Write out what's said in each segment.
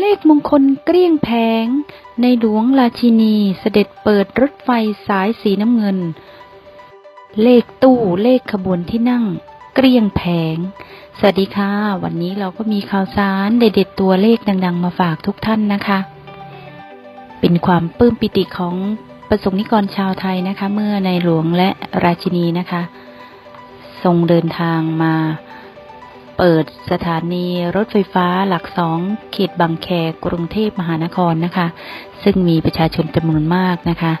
เลขมงคลเกลี้ยงแผง ในหลวงราชินีเสด็จเปิดรถไฟสายสีน้ำเงิน เลขตู้เลขขบวนที่นั่ง เกลี้ยงแผง สวัสดีค่ะ วันนี้เราก็มีข่าวสารเด็ดๆตัวเลขดัง ๆ มาฝากทุกท่านนะคะ เป็นความปลื้มปิติของประสงค์นิกรชาวไทยนะคะ เมื่อในหลวงและราชินีนะคะ ทรงเดินทางมา เปิดสถานีรถไฟฟ้าหลักสองเขตบางแคกรุงเทพมหานครนะคะ ซึ่งมีประชาชนจำนวนมากนะคะ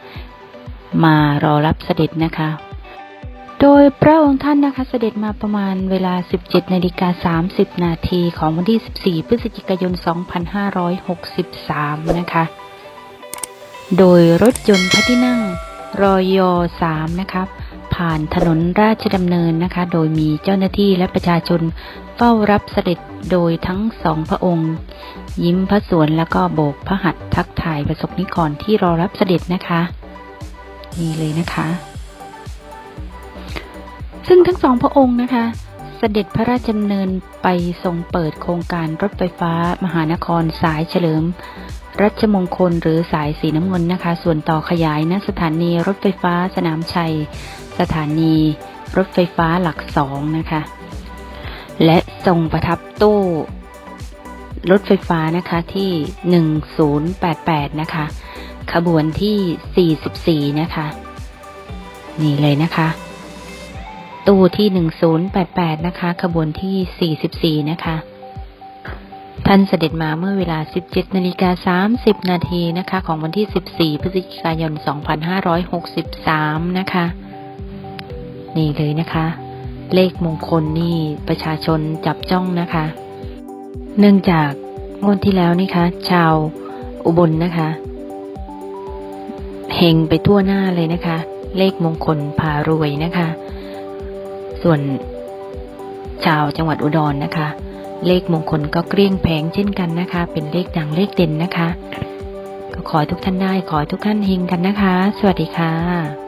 มารอรับเสด็จนะคะ โดยพระองค์ท่านนะคะเสด็จมาประมาณเวลา 17นาฬิกา30 นาทีของวันที่ 14 พฤศจิกายน 2563 นะคะ โดยรถยนต์พระที่นั่งรอยอ3นะคะ ผ่านถนนราชดำเนินนะคะ โดยมีเจ้าหน้าที่และประชาชนเฝ้ารับเสด็จโดยทั้งสองพระองค์ ยิ้มพระสวนแล้วก็โบกพระหัตถ์ทักทายประสบนิกรที่รอรับเสด็จนะคะ นี่เลยนะคะ ซึ่งทั้งสองพระองค์นะคะเสด็จพระราชดำเนินไปทรงเปิดโครงการรถไฟฟ้ามหานครสายเฉลิม รัชมงคลหรือสายสีน้ำเงินนะคะ ส่วนต่อขยายณสถานีรถไฟฟ้าสนามชัย สถานีรถไฟฟ้าหลักสองนะคะ และทรงประทับตู้รถไฟฟ้านะคะที่ 1088 นะคะ ขบวนที่ 44 นะคะ นี่เลยนะคะ ตู้ที่ 1088 นะคะ ขบวนที่ 44 นะคะ ท่านเสด็จมาเมื่อเวลา 17นาฬิกา30 นาทีนะคะ ของวันที่ 14 พฤศจิกายน 2563 นะคะ นี่เลยนะคะ เลขมงคลนี่ประชาชนจับจ้องนะคะ เนื่องจากงวดที่แล้วนี่คะ ชาวอุบลนะคะเฮงไปทั่วหน้าเลยนะคะ เลขมงคลพารวยนะคะ ส่วนชาวจังหวัดอุดรนะคะ เลขมงคลก็เกลี้ยงแผงเช่นกันนะคะ เป็นเลขดังเลขเด่นนะคะ ก็ขอให้ทุกท่านได้ขอให้ทุกท่านเฮงกันนะคะ สวัสดีค่ะ